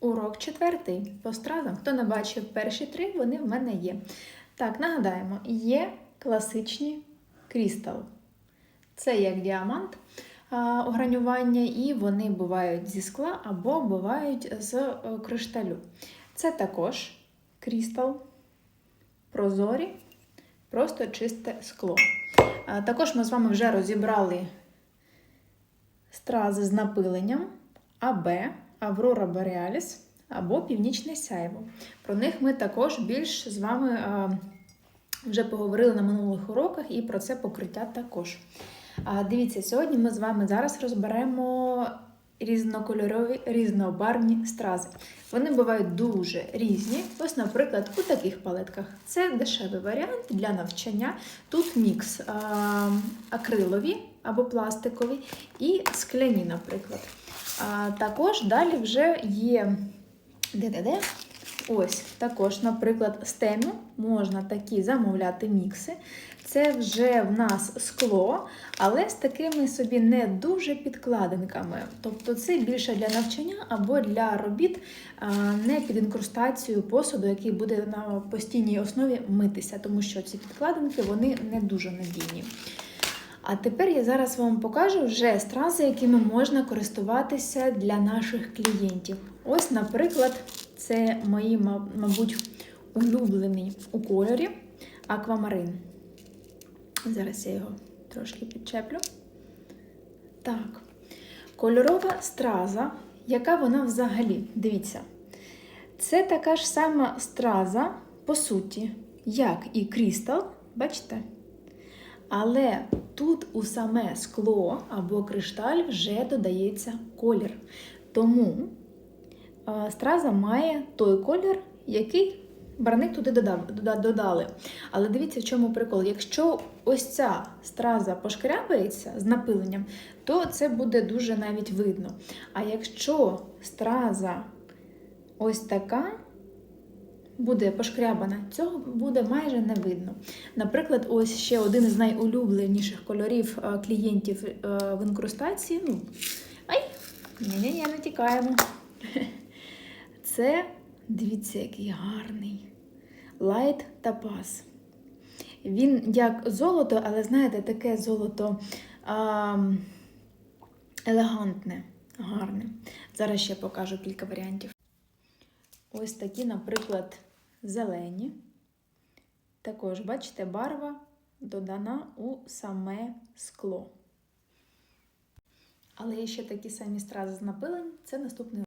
Урок четвертий по стразам. Хто не бачив перші три, вони в мене є. Так, нагадаємо, є класичні крістал. Це як діамант огранювання, і вони бувають зі скла або бувають з е, кришталю. Це також крістал, прозорі, просто чисте скло. Також ми з вами вже розібрали стрази з напиленням АБ, Аврора Бореаліс або Північне Сяйво. Про них ми також більш з вами вже поговорили на минулих уроках і про це покриття також. Дивіться, сьогодні ми з вами зараз розберемо різнокольорові різнобарвні стрази. Вони бувають дуже різні. Ось, наприклад, у таких палетках. Це дешевий варіант для навчання. Тут мікс а, акрилові або пластикові і скляні, наприклад. А, також далі вже є де-де-де. Ось також, наприклад, з можна такі замовляти мікси. Це вже в нас скло, але з такими собі не дуже підкладинками. Тобто це більше для навчання або для робіт, не під інкрустацію посуду, який буде на постійній основі митися, тому що ці підкладинки вони не дуже надійні. А тепер я зараз вам покажу вже стрази, якими можна користуватися для наших клієнтів. Ось, наприклад, це мої, мабуть, улюблені у кольорі аквамарин. Зараз я його трошки підчеплю. Так, кольорова страза, яка вона взагалі? Дивіться, це така ж сама страза, по суті, як і крістал, бачите? Але тут у саме скло або кришталь вже додається колір. Тому страза має той колір, який барник туди додали. Але дивіться, в чому прикол. Якщо ось ця страза пошкрябається з напиленням, то це буде дуже навіть видно. А якщо страза ось така, буде пошкрябана, цього буде майже не видно. Наприклад, ось ще один із найулюбленіших кольорів е, клієнтів е, в інкрустації. Ну, ай, ні-ні-ні, не тікаємо. Це, дивіться, який гарний. Light Topaz. Він як золото, але знаєте, таке золото а, елегантне, гарне. Зараз ще покажу кілька варіантів. Ось такі, наприклад, зелені. Також, бачите, барва додана у саме скло. Але є ще такі самі стрази з напилень. Це наступний